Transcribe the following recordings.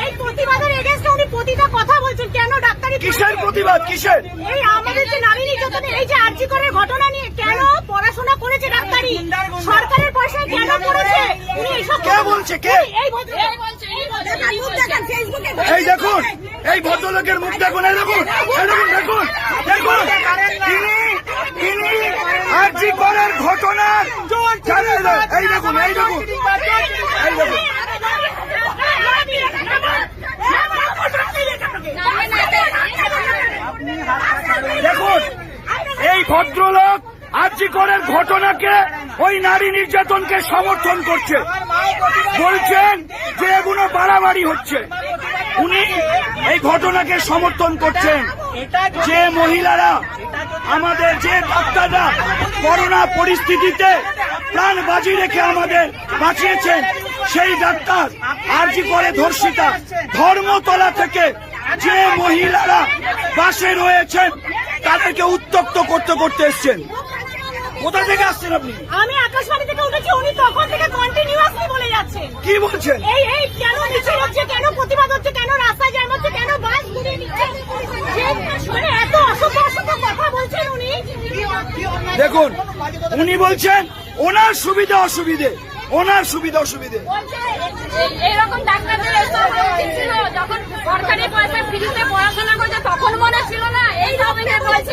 এই প্রতিবাদের এগেনস্টে উনি প্রতিটা কথা বলছেন কেন ডাক্তারি কিসের প্রতিবাদ কিসের এই আমাদের যে নারী নির্যাতনের এই যে আর্জি করার ঘটনা নিয়ে কেন পড়াশোনা করেছে ডাক্তারি সরকারের পয়সায় কেন করেছে উনি এইসব কে বলছে, কে? এই এই বলছে, এই ভদ্র- দেখেন, ফেসবুকে এই দেখুন এই ভদ্রলোকের মুখ দেখুন এই দেখুন এই দেখুন দেখুন দেখুন তিনি তিনি আরজি করার ঘটনার এই দেখুন এই দেখুন এই দেখুন দেখুন এই ভদ্রলোক আরজি করার ঘটনাকে ওই নারী নির্যাতনকে সমর্থন করছে। বলছেন যে এগুলো বাড়াবাড়ি হচ্ছে। উনি এই ঘটনাকে সমর্থন করছেন যে মহিলারা আমাদের যে ডাক্তাররা করোনা পরিস্থিতিতে প্রাণ বাজি রেখে আমাদের বাঁচিয়েছেন, সেই ডাক্তার আরজি করে ধর্ষিতা ধর্মতলা থেকে যে মহিলারা বাসে রয়েছেন তাদেরকে উত্তক্ত করতে করতে এসছেন। কোথা থেকে আসছেন আপনি? আমি আকাশবাণী থেকে উঠেছি উনি তখন থেকে কন্টিনিউয়াসলি বলে যাচ্ছেন। কি বলছেন? এই এই কেন মিছিল হচ্ছে কেন প্রতিবাদ হচ্ছে কেন রাস্তায় জ্যাম হচ্ছে কেন বাস ঘুরিয়ে নিচ্ছে? যে মানে এত অসভ্য অসভ্য কথা বলছেন উনি। দেখুন উনি বলছেন ওনার সুবিধা অসুবিধে। ওনার সুবিধা অসুবিধে। এইরকম ডাক্তারদের যখন সরকারি পয়সা ফ্রিতে পড়াশোনা করছে তখন মনে ছিল না এই রকমের বলছে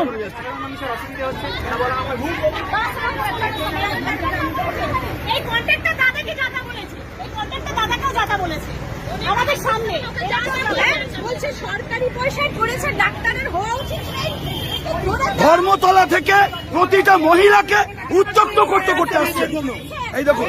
এই দাদাকে বলেছে। এই দাদাকেও বলেছে। আমাদের সামনে? বলছে। সরকারি পয়সায় করেছে ডাক্তারের হওয়া উচিত ধর্মতলা থেকে প্রতিটা মহিলাকে উত্তক্ত করতে করতে আসছে। এই দেখুন।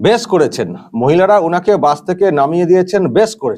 বেশ করেছেন। মহিলারা ওনাকে বাস থেকে নামিয়ে দিয়েছেন বেশ করেছেন।